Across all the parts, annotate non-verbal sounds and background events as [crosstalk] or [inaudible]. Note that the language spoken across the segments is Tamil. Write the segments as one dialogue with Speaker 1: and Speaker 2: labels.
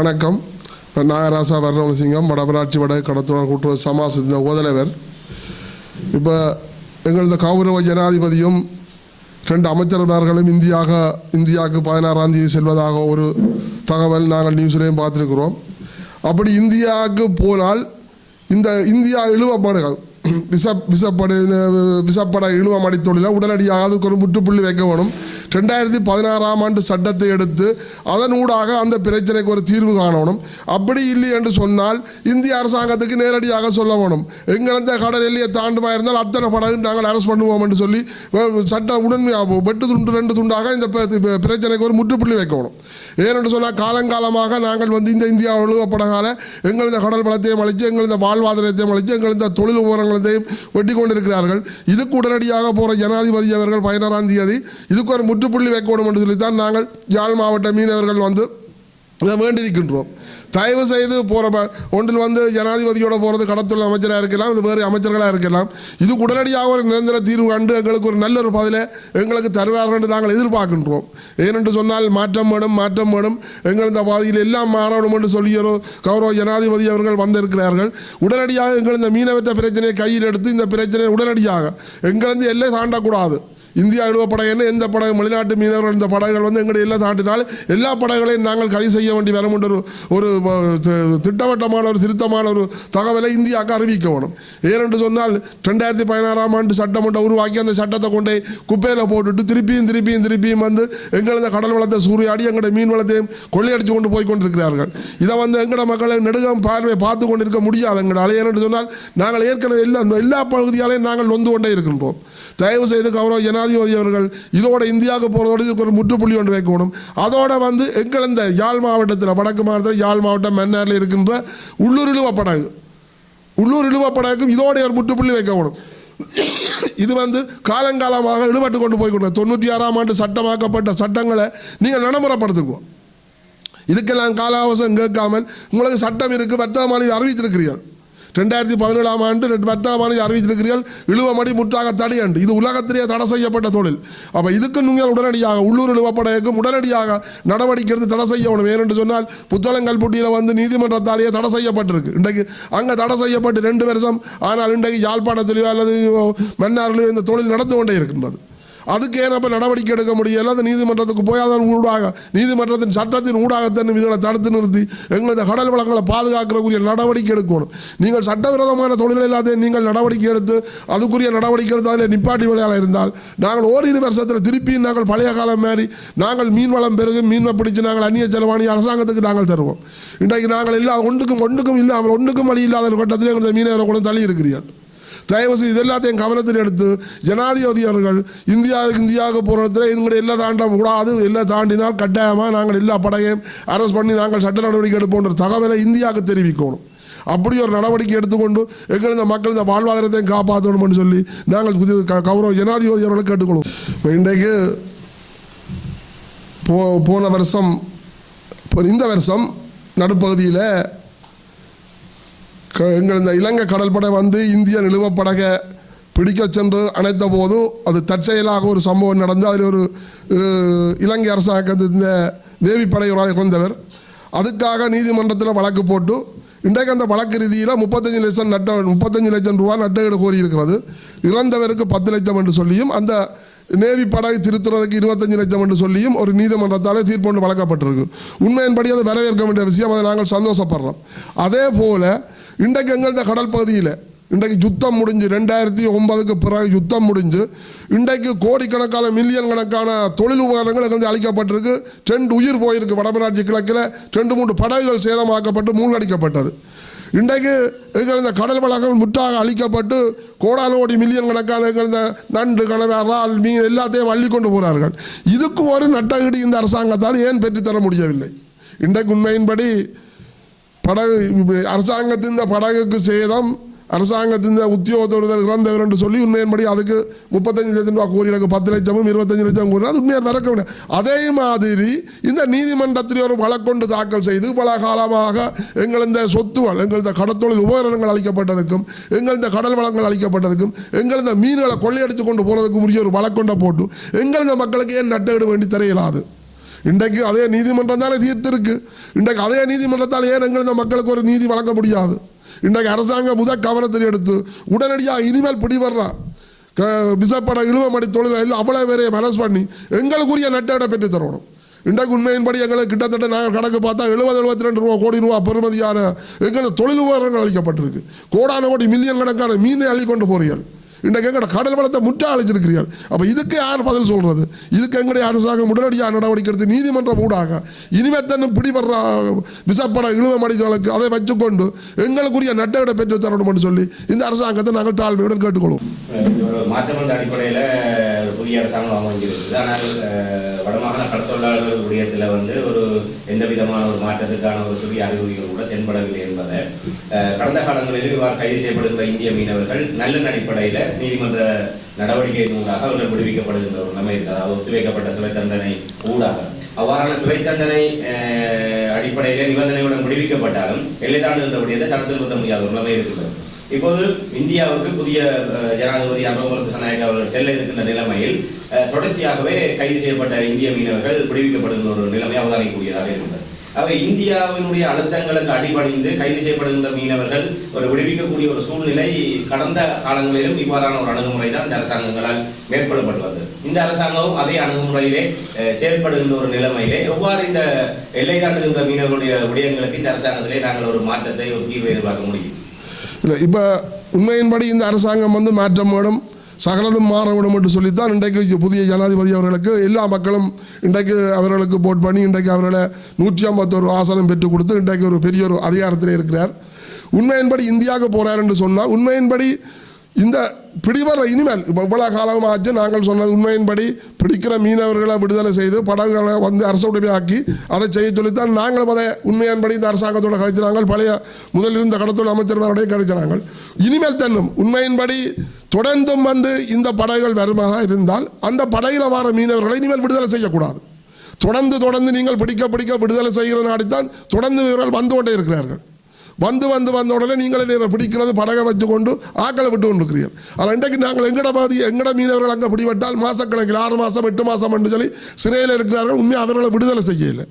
Speaker 1: வணக்கம். நாகராசா வர்ணவசிங்கம் வடமராட்சி வட கடத்துடன் கூட்டுறவு சமாசத்தின் உதலைவர் இப்போ எங்களது கௌரவ ஜனாதிபதியும் ரெண்டு அமைச்சர்மார்களும் இந்தியாக இந்தியாவுக்கு பதினாறாம் தேதி செல்வதாக ஒரு தகவல் நாங்கள் நியூஸ்லேயும் பார்த்துருக்குறோம். அப்படி இந்தியாவுக்கு போனால் இந்த இந்தியா இழுவப்படுகள் [clears throat] விச விசப்படை விசப்பட இழுவம் அடித்தொழிலை உடனடியாக அதுக்கு ஒரு முற்றுப்புள்ளி வைக்க வேணும். ரெண்டாயிரத்தி பதினாறாம் ஆண்டு சட்டத்தை எடுத்து அதன் ஊடாக அந்த பிரச்சனைக்கு ஒரு தீர்வு காணணும். அப்படி இல்லை என்று சொன்னால் இந்திய அரசாங்கத்துக்கு நேரடியாக சொல்ல வேணும். எங்களந்த கடல் எல்லையை தாண்டுமா இருந்தால் அத்தனை படகு நாங்கள் அரசு பண்ணுவோம் என்று சொல்லி சட்ட உடன்மையாக வெட்டு துண்டு ரெண்டு துண்டாக இந்த பிரச்சனைக்கு ஒரு முற்றுப்புள்ளி வைக்கணும் ஏனென்று சொன்னால் காலங்காலமாக நாங்கள் வந்து இந்த இந்தியா ஒழுங்கப்படகால எங்களது கடல் பலத்தையும் அழித்து எங்களது வாழ்வாதாரத்தையும் அழித்து எங்கள் இந்த தொழில் உபகரணங்களையும் வெட்டி கொண்டிருக்கிறார்கள் இதுக்கு உடனடியாக போகிற ஜனாதிபதி அவர்கள் பதினாறாம் தேதி இதுக்கு ஒரு முற்றுப்புள்ளி வைக்கணும் என்று சொல்லித்தான் நாங்கள் யாழ் மாவட்ட மீனவர்கள் வந்து இதை வேண்டியிருக்கின்றோம். தயவு செய்து போகிற ஒன்றில் வந்து ஜனாதிபதியோட போகிறது கடத்துள்ள அமைச்சராக இருக்கலாம் இது வேறு அமைச்சர்களாக இருக்கலாம். இது உடனடியாக ஒரு நிரந்தர தீர்வு கண்டு எங்களுக்கு ஒரு நல்ல ஒரு பதிலை எங்களுக்கு தருவார்கள் என்று நாங்கள் எதிர்பார்க்கின்றோம். ஏனென்று சொன்னால் மாற்றம் வேணும் மாற்றம் வேணும். எங்கள் இந்த பாதையில் எல்லாம் மாறணும் என்று சொல்லியோ கௌரவ ஜனாதிபதி அவர்கள் வந்திருக்கிறார்கள். உடனடியாக எங்கள் இந்த மீனவற்ற பிரச்சனையை கையில் எடுத்து இந்த பிரச்சனையை உடனடியாக எங்களது எல்லை தாண்டக்கூடாது. இந்தியா இழுவ படகுன்னு எந்த படகு வெளிநாட்டு மீனவர்கள் இந்த படகுகள் வந்து எங்களுடைய எல்லாம் தாண்டினால் எல்லா படகுகளையும் நாங்கள் கைது செய்ய வேண்டி வரும் என்ற ஒரு ஒரு திட்டவட்டமான ஒரு திருத்தமான ஒரு தகவலை இந்தியாவுக்கு அறிவிக்க வேணும். ஏனென்று சொன்னால் ரெண்டாயிரத்தி பதினாறாம் ஆண்டு சட்டம் ஒன்றை உருவாக்கி அந்த சட்டத்தை கொண்டு குப்பையில் போட்டுட்டு திருப்பியும் திருப்பியும் திருப்பியும் வந்து எங்களது கடல் வளத்தை சூறையாடி எங்களுடைய மீன் வளத்தையும் கொள்ளையடித்து கொண்டு போய் கொண்டிருக்கிறார்கள். இதை வந்து எங்களோட மக்களை நெடுகம் பார்வை பார்த்து கொண்டிருக்க முடியாது எங்களால். ஏனென்று சொன்னால் நாங்கள் ஏற்கனவே எல்லா எல்லா பகுதியாலையும் நாங்கள் நொந்து கொண்டே இருக்கின்றோம். தயவு செய்து கௌரவ ஜனாதிபதி அவர்கள் இதோட இந்தியாவுக்கு போகிறதோடு இதுக்கு ஒரு முற்றுப்புள்ளி ஒன்று வைக்கணும். அதோட வந்து எங்கள் இந்த யாழ் மாவட்டத்தில் வடக்கு மாவட்டத்தில் யாழ் மாவட்டம் மன்னாரில் இருக்கின்ற உள்ளூர் இழுவ படகு உள்ளூர் இழுவ படகுக்கும் இதோட ஒரு முற்றுப்புள்ளி வைக்கணும். இது வந்து காலங்காலமாக இழுபட்டு கொண்டு போய் கொண்டு தொண்ணூற்றி ஆறாம் ஆண்டு சட்டமாக்கப்பட்ட சட்டங்களை நீங்கள் நடைமுறைப்படுத்துக்குவோம் இதுக்கெல்லாம் கால அவசரம் கேட்காமல் உங்களுக்கு சட்டம் இருக்குது வர்த்தக மாநிலம் அறிவித்திருக்கிறீர்கள். ரெண்டாயிரத்தி பதினேழாம் ஆண்டு ரெண்டு பத்தாம் ஆண்டு அறிவித்திருக்கிறீர்கள். இழுவமடி முற்றாக தடையண்டு இது உலகத்திலேயே தடை செய்யப்பட்ட தொழில். அப்போ இதுக்கு நீங்கள் உடனடியாக உள்ளூர் இழுவப்படையக்கும் உடனடியாக நடவடிக்கை எடுத்து தடை செய்யணும். ஏனென்று சொன்னால் புத்தளங்கள் புட்டியில் வந்து நீதிமன்றத்தாலேயே தடை செய்யப்பட்டிருக்கு. இன்றைக்கு அங்கே தடை செய்யப்பட்டு ரெண்டு வருஷம். ஆனால் இன்றைக்கு யாழ்ப்பாணத்திலேயோ அல்லது மன்னாரிலேயோ இந்த தொழில் நடந்து கொண்டே இருக்கின்றது. அதுக்கு ஏன் அப்போ நடவடிக்கை எடுக்க முடியல? அந்த நீதிமன்றத்துக்கு போய் அதன் ஊடாக நீதிமன்றத்தின் சட்டத்தின் ஊடாகத்தன் இதுகளை தடுத்து நிறுத்தி எங்களது கடல் வளங்களை பாதுகாக்கிறக்குரிய நடவடிக்கை எடுக்கணும். நீங்கள் சட்டவிரோதமான தொழில் இல்லாத நீங்கள் நடவடிக்கை எடுத்து அதுக்குரிய நடவடிக்கை எடுத்து அதில் நிப்பாட்டி விளையாட இருந்தால் நாங்கள் ஓரிரு வருஷத்தில் திருப்பி நாங்கள் பழைய காலம் மாதிரி நாங்கள் மீன் வளம் பெருகு மீனை பிடிச்சு நாங்கள் அந்நிய செலவாணி அரசாங்கத்துக்கு நாங்கள் தருவோம். இன்றைக்கு நாங்கள் இல்லாத ஒன்றுக்கும் ஒன்றுக்கும் இல்லாமல் ஒன்றுக்கும் வழி இல்லாத ஒரு கட்டத்தில் எங்கள் மீனவரை கூட தள்ளி இருக்கிறீர்கள். தயவு செய்து இது எல்லாத்தையும் கவனத்தில் எடுத்து ஜனாதிபதி அவர்கள் இந்தியாவுக்கு இந்தியாவுக்கு போகிறதுல எங்களுடைய எல்லாம் தாண்ட கூடாது எல்லாம் தாண்டினால் கட்டாயமாக நாங்கள் எல்லா படையையும் அரெஸ்ட் பண்ணி நாங்கள் சட்ட நடவடிக்கை எடுப்போன்ற தகவலை இந்தியாவுக்கு தெரிவிக்கணும். அப்படி ஒரு நடவடிக்கை எடுத்துக்கொண்டு எங்கள் இந்த மக்கள் இந்த வாழ்வாதாரத்தையும் காப்பாற்றணும்னு சொல்லி நாங்கள் புதிய க- கௌரவ ஜனாதிபதி அவர்களை கேட்டுக்கொள்வோம். இப்போ இன்றைக்கு போ போன வருஷம் இப்போ இந்த வருஷம் நடுப்பகுதியில் எங்கள் இந்த இலங்கை கடற்படை வந்து இந்திய நிலுவப்படகை பிடிக்க சென்று அணைத்த போது அது தற்செயலாக ஒரு சம்பவம் நடந்து அதில் ஒரு இலங்கை அரசாங்கத்தின் இந்த நேவி படை கொண்டவர் அதுக்காக நீதிமன்றத்தில் வழக்கு போட்டு இன்றைக்கு அந்த வழக்கு ரீதியில் முப்பத்தஞ்சு லட்சம் நட்ட முப்பத்தஞ்சு லட்சம் ரூபா நட்டஈடு கோரியிருக்கிறது. இறந்தவருக்கு பத்து லட்சம் என்று சொல்லியும் அந்த நேவி படகு திருத்துறதுக்கு இருபத்தஞ்சு லட்சம் என்று சொல்லியும் ஒரு நீதிமன்றத்தால் தீர்ப்பு ஒன்று வழங்கப்பட்டிருக்கு. உண்மையின்படி அதை வரவேற்க வேண்டிய விஷயம் அதை நாங்கள் சந்தோஷப்படுறோம். அதே போல இன்றைக்கு எங்கள்கிட்ட கடல் பகுதியில் இன்றைக்கு யுத்தம் முடிஞ்சு ரெண்டாயிரத்தி ஒன்பதுக்கு பிறகு யுத்தம் முடிஞ்சு இன்றைக்கு கோடிக்கணக்கான மில்லியன் கணக்கான தொழில் உபகரணங்கள் எங்களுக்கு அளிக்கப்பட்டிருக்கு. ரெண்டு உயிர் போயிருக்கு வடமராட்சி கிழக்கில் ரெண்டு மூன்று படகுகள் சேதமாக்கப்பட்டு மூழ்கடிக்கப்பட்டது. இன்றைக்கு எங்கள் இந்த கடல் வளங்கள் முற்றாக அழிக்கப்பட்டு கோடான கோடி மில்லியன் கணக்கான எங்கள் இந்த நண்டு கனவு அறால் மீன் எல்லாத்தையும் அள்ளி கொண்டு போகிறார்கள் இதுக்கு ஒரு நட்டகிடி இந்த அரசாங்கத்தால் ஏன் பெற்றுத்தர முடியவில்லை? இன்றைக்கு உண்மையின்படி படகு அரசாங்கத்தின் இந்த படகுக்கு சேதம் அரசாங்கத்தின் இந்த இறந்தவர் என்று சொல்லி உண்மையின்படி அதுக்கு முப்பத்தஞ்சு லட்சம் ரூபா கோரி எனக்கு பத்து லட்சமும் இருபத்தஞ்சு லட்சம் கோரி அது உண்மையாக நடக்க முடியாது அதே மாதிரி இந்த நீதிமன்றத்தில் ஒரு வழக்கொண்டு தாக்கல் செய்து பல காலமாக எங்கள் இந்த சொத்துகள் எங்கள் இந்த கடத்தொழில் உபகரணங்கள் அளிக்கப்பட்டதுக்கும் எங்கள் இந்த கடல் வளங்கள் அளிக்கப்பட்டதுக்கும் எங்கள் இந்த மீன்களை கொள்ளையடித்து கொண்டு போகிறதுக்கு உரிய ஒரு வழக்கொண்டை போட்டு எங்கள் இந்த மக்களுக்கு ஏன் நட்டஈடு வேண்டி தெரியலாது? இன்றைக்கு அதே நீதிமன்றம் தானே தீர்த்திருக்கு. இன்றைக்கு அதே நீதிமன்றத்தால் ஏன் எங்கள் இந்த மக்களுக்கு ஒரு நீதி வழங்க முடியாது? இன்றைக்கு அரசாங்கம் முத கவனத்தில் எடுத்து உடனடியாக இனிமேல் பிடிபடுறான் க- விசப்பட இழுவமடி தொழில் அவ்வளோ பேரையும் அரெஸ்ட் பண்ணி எங்களுக்குரிய நட்டை பெற்று தரணும். இன்றைக்கு உண்மையின்படி எங்களுக்கு கிட்டத்தட்ட நாங்கள் கணக்கு பார்த்தா எழுபது எழுபத்தி ரெண்டு ரூபா கோடி ரூபா பெறுமதியான எங்களுக்கு தொழில் உபகரணங்கள் அளிக்கப்பட்டிருக்கு. கோடான கோடி மில்லியன் கணக்கான மீனை அள்ளி கொண்டு போறீர்கள். இன்றைக்கு எங்களோட கடல் வளத்தை முற்றா அழிச்சிருக்கிறீர்கள் அப்போ இதுக்கு யார் பதில் சொல்கிறது இதுக்கு எங்களுடைய அரசாங்கம் உடனடியாக நடவடிக்கை எடுத்து நீதிமன்றம் ஊடாக. இனிமேத்தனும் பிடிபடுற விசப்பட இழுவமடிகளுக்கு அதை வச்சுக்கொண்டு எங்களுக்குரிய நட்டை பெற்று தரணும்னு சொல்லி இந்த அரசாங்கத்தை நாங்கள் தாழ்மையுடன் கேட்டுக்கொள்வோம்.
Speaker 2: ஒரு மாற்றம் என்ற அடிப்படையில் புதிய அரசாங்கம் அமைஞ்சிருக்குது. ஆனால் அஹ், வடமாகாண கடத்தொழிலாளர்கள் விடயத்தில் வந்து ஒரு எந்த விதமான ஒரு மாற்றத்துக்கான ஒரு சிறிய அறிகுறிகள் கூட தென்படவில்லை என்பதை கடந்த காலங்களில் இவ்வாறு கைது செய்யப்படுகிற இந்திய மீனவர்கள் நல்ல அடிப்படையில் நீதிமன்ற நடவடிக்கையின் ஊடாக அவர்கள் விடுவிக்கப்படுகின்ற ஒரு நிலைமை இருக்கிறது அதாவது ஒத்திவைக்கப்பட்ட சிறை தண்டனை ஊடாக. அவ்வாறான சிறை தண்டனை அஹ், நிபந்தனையுடன் விடுவிக்கப்பட்டாலும் எல்லை தாண்டுகின்ற விடயத்தை தடுத்து நிறுத்த முடியாத ஒரு நிலைமை இருக்கிறது இப்போது இந்தியாவுக்கு புதிய ஜனாதிபதி அனுபவ சனாயக் அவர்கள் செல்ல இருக்கின்ற நிலைமையில் தொடர்ச்சியாகவே கைது செய்யப்பட்ட இந்திய மீனவர்கள் விடுவிக்கப்படுகின்ற ஒரு நிலைமை அவதானிக்கக்கூடியதாக இருந்தது அவை இந்தியாவினுடைய அழுத்தங்களுக்கு அடிபணிந்து கைது செய்யப்படுகின்ற மீனவர்கள் ஒரு விடுவிக்கக்கூடிய ஒரு சூழ்நிலை கடந்த காலங்களிலும் இவ்வாறான ஒரு அணுகுமுறை தான் இந்த அரசாங்கங்களால் மேற்கொள்ளப்பட்டு வந்தது. இந்த அரசாங்கமும் அதே அணுகுமுறையிலே செயல்படுகின்ற ஒரு நிலைமையிலே எவ்வாறு இந்த எல்லை தாண்டுகின்ற மீனவர்களுடைய விடயங்களுக்கு இந்த அரசாங்கத்திலே நாங்கள் ஒரு மாற்றத்தை ஒரு தீர்வை எதிர்பார்க்க முடியும்?
Speaker 1: இல்லை இப்போ உண்மையின்படி இந்த அரசாங்கம் வந்து மாற்றம் வேணும் சகலதும் மாற வேணும் என்று சொல்லித்தான் இன்றைக்கு புதிய ஜனாதிபதி அவர்களுக்கு எல்லா மக்களும் இன்றைக்கு அவர்களுக்கு போட் பண்ணி இன்றைக்கு அவர்களை நூற்றி ஐம்பத்தோரு ஆசனம் பெற்றுக் கொடுத்து இன்றைக்கு ஒரு பெரிய ஒரு அதிகாரத்தில் இருக்கிறார். உண்மையின்படி இந்தியாவுக்கு போகிறார் என்று சொன்னால் உண்மையின்படி இந்த பிடிவர இனிமேல் இப்போ இவ்வளோ காலமாச்சு நாங்கள் சொன்னது உண்மையின்படி பிடிக்கிற மீனவர்களை விடுதலை செய்து படகுகளை வந்து அரசு உடைமையாக்கி அதை செய்ய சொல்லித்தான் நாங்களும் அதை உண்மையின்படி இந்த அரசாங்கத்தோட கதைச்சினாங்கள் பழைய முதலில் இருந்த கடத்தொழில் அமைச்சர்களுடைய கதைச்சினாங்கள் இனிமேல் தன்னும் உண்மையின்படி தொடர்ந்தும் வந்து இந்த படகுகள் வருமாக இருந்தால் அந்த படகில் வர மீனவர்களை இனிமேல் விடுதலை செய்யக்கூடாது. தொடர்ந்து தொடர்ந்து நீங்கள் பிடிக்க பிடிக்க விடுதலை செய்கிற நாடித்தான் தொடர்ந்து இவர்கள் வந்து கொண்டே இருக்கிறார்கள். வந்து வந்து வந்த உடனே நீங்களே நீரை பிடிக்கிறது படகை வச்சு கொண்டு ஆக்களை விட்டு கொண்டிருக்கிறீர்கள். ஆனால் இன்றைக்கு நாங்கள் எங்கட பாதி எங்கட மீனவர்கள் அங்கே பிடிபட்டால் மாதக்கணக்கில் ஆறு மாதம் எட்டு மாதம் என்று சொல்லி சிறையில் இருக்கிறார்கள். உண்மையாக அவர்களை விடுதலை செய்யலை.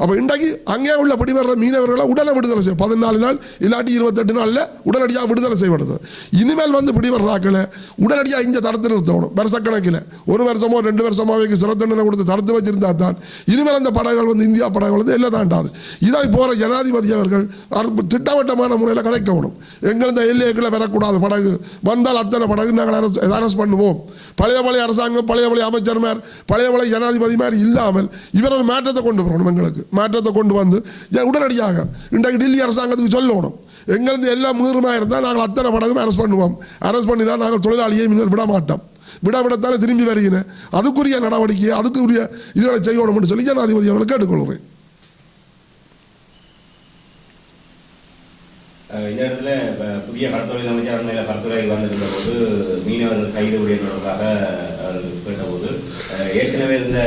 Speaker 1: அப்போ இன்றைக்கு அங்கே உள்ள பிடிவர்ற மீனவர்களை உடனே விடுதலை செய்யும் பதினாலு நாள் இல்லாட்டி இருபத்தெட்டு நாளில் உடனடியாக விடுதலை செய்யப்படுது. இனிமேல் வந்து பிடிவர்றாக்களை உடனடியாக இங்கே தடுத்து நிறுத்தணும். வருஷக்கணக்கில். ஒரு வருஷமோ ரெண்டு வருஷமோ அவைக்கு சிறை தண்டனை கொடுத்து தடுத்து வச்சிருந்தா தான் இனிமேல் அந்த படகுகள் வந்து இந்தியா படகுகள் வந்து எல்லாம் தாண்டாது. இதை போகிற ஜனாதிபதி அவர்கள் திட்டவட்டமான முறையில் கதைக்கணும் எங்கள் இந்த வரக்கூடாது படகு. வந்தால் அத்தனை படகு நாங்கள் அரசு அரெஸ்ட் பண்ணுவோம். பழைய பழைய அரசாங்கம் பழைய பழைய அமைச்சர்மார் பழைய பழைய ஜனாதிபதி மாதிரி இல்லாமல் இவர் ஒரு மாற்றத்தை கொண்டு வரணும் எங்களுக்கு. மாற்றத்தை கொண்டு வந்து உடனடியாக இன்றைக்கு டெல்லி அரசாங்கத்துக்கு சொல்லணும் எங்களது எல்லாம் மீறுமாக இருந்தால் நாங்கள் அத்தனை படகும் அரெஸ்ட் பண்ணுவோம் அரெஸ்ட் பண்ணினால் நாங்கள் தொழிலாளியை நீங்கள் விட மாட்டோம் விட விடத்தானே திரும்பி வருகிறேன் அதுக்குரிய நடவடிக்கை அதுக்குரிய இதுகளை செய்யணும்னு சொல்லி ஜனாதிபதி அவர்களை கேட்டுக்கொள்கிறேன்
Speaker 2: அஹ் இந்த இடத்துல புதிய கடற்தொழில் அமைச்சர் மேல வந்திருந்த போது மீனவர்கள் கைது உடைய தொடர்பாக ஏற்கனவே இருந்த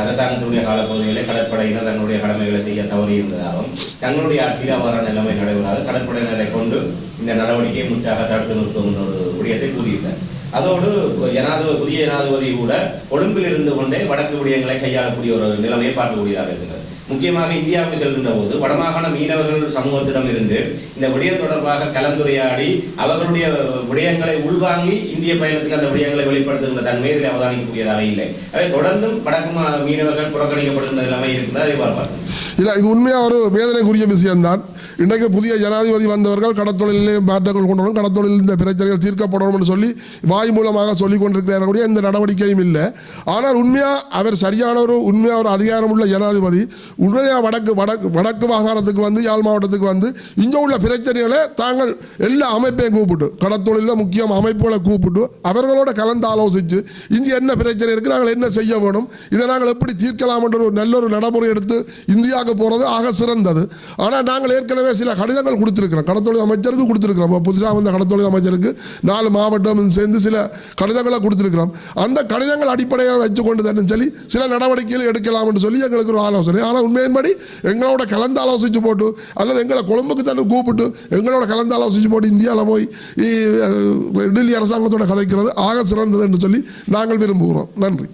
Speaker 2: அரசாங்கத்துடைய காலப்பகுதிகளில் கடற்படையினர் தங்களுடைய கடமைகளை செய்ய தவறியிருந்ததாகவும் தங்களுடைய ஆட்சியில் அவ்வாறான நிலைமை நடைபெறாது. கடற்படையினரை கொண்டு இந்த நடவடிக்கையை முற்றாக தடுத்து நிறுத்தும் என்ற ஒரு விடயத்தை கூறியிருந்தார் அதோடு ஜனாதிபதி புதிய ஜனாதிபதி கூட கொழும்பில் இருந்து கொண்டே வடக்கு விடயங்களை கையாளக்கூடிய ஒரு நிலைமையை பார்க்கக்கூடியதாக இருக்கிறது முக்கியமாக இந்தியாவுக்கு செல்கின்ற போது வடமாகாண மீனவர்கள் சமூகத்திடம் இருந்து இந்த விடயம் தொடர்பாக கலந்துரையாடி அவர்களுடைய விடயங்களை உள்வாங்கி இந்திய பயணத்துக்கு அந்த விடயங்களை வெளிப்படுத்துகின்ற தன்மை இதில் அவதானிக்கக்கூடியதாக இல்லை. அவை தொடர்ந்தும் வடக்கு மீனவர்கள் புறக்கணிக்கப்படுகின்ற நிலைமை இருக்கிறது அதை பார்ப்பார்கள்
Speaker 1: இல்லை இது உண்மையாக ஒரு வேதனைக்குரிய விஷயம்தான். இன்றைக்கு புதிய ஜனாதிபதி வந்தவர்கள் கடத்தொழிலே மாற்றங்கள் கொண்டு வரணும் கடத்தொழில் இந்த பிரச்சனைகள் தீர்க்கப்படணும்னு சொல்லி வாய் மூலமாக சொல்லிக் கொண்டிருக்கிறார்கள் எந்த நடவடிக்கையும் இல்லை. ஆனால் உண்மையாக அவர் சரியான ஒரு உண்மையாக ஒரு அதிகாரமுள்ள ஜனாதிபதி உண்மையாக வடக்கு வடக்கு வடக்கு மாகாணத்துக்கு வந்து யாழ் மாவட்டத்துக்கு வந்து இங்கே உள்ள பிரச்சனைகளை தாங்கள் எல்லா அமைப்பையும் கூப்பிட்டு கடத்தொழிலில் முக்கியம் அமைப்புகளை கூப்பிட்டு அவர்களோட கலந்து ஆலோசித்து இங்கே என்ன பிரச்சனை இருக்குது நாங்கள் என்ன செய்ய வேணும் இதை நாங்கள் எப்படி தீர்க்கலாம் என்ற ஒரு நல்ல ஒரு நடைமுறை எடுத்து இந்தியாவுக்கு போகிறது ஆக சிறந்தது. ஆனால் நாங்கள் ஏற்கனவே சில கடிதங்கள் கொடுத்துருக்கிறோம். கடத்தொழில் அமைச்சருக்கு கொடுத்துருக்கிறோம். புதுசாக வந்த கடத்தொழில் அமைச்சருக்கு நாலு மாவட்டம் சேர்ந்து சில கடிதங்களை கொடுத்துருக்கிறோம். அந்த கடிதங்கள் அடிப்படையாக வச்சு கொண்டு சொல்லி சில நடவடிக்கைகள் எடுக்கலாம் என்று சொல்லி எங்களுக்கு ஒரு ஆலோசனை. ஆனால் உண்மையின்படி எங்களோட கலந்து ஆலோசித்து போட்டு அல்லது எங்களை கொழும்புக்கு தானே கூப்பிட்டு எங்களோட கலந்து ஆலோசித்து போட்டு இந்தியாவில் போய் டெல்லி அரசாங்கத்தோட கதைக்கிறது ஆக சிறந்தது என்று சொல்லி நாங்கள் விரும்புகிறோம். நன்றி.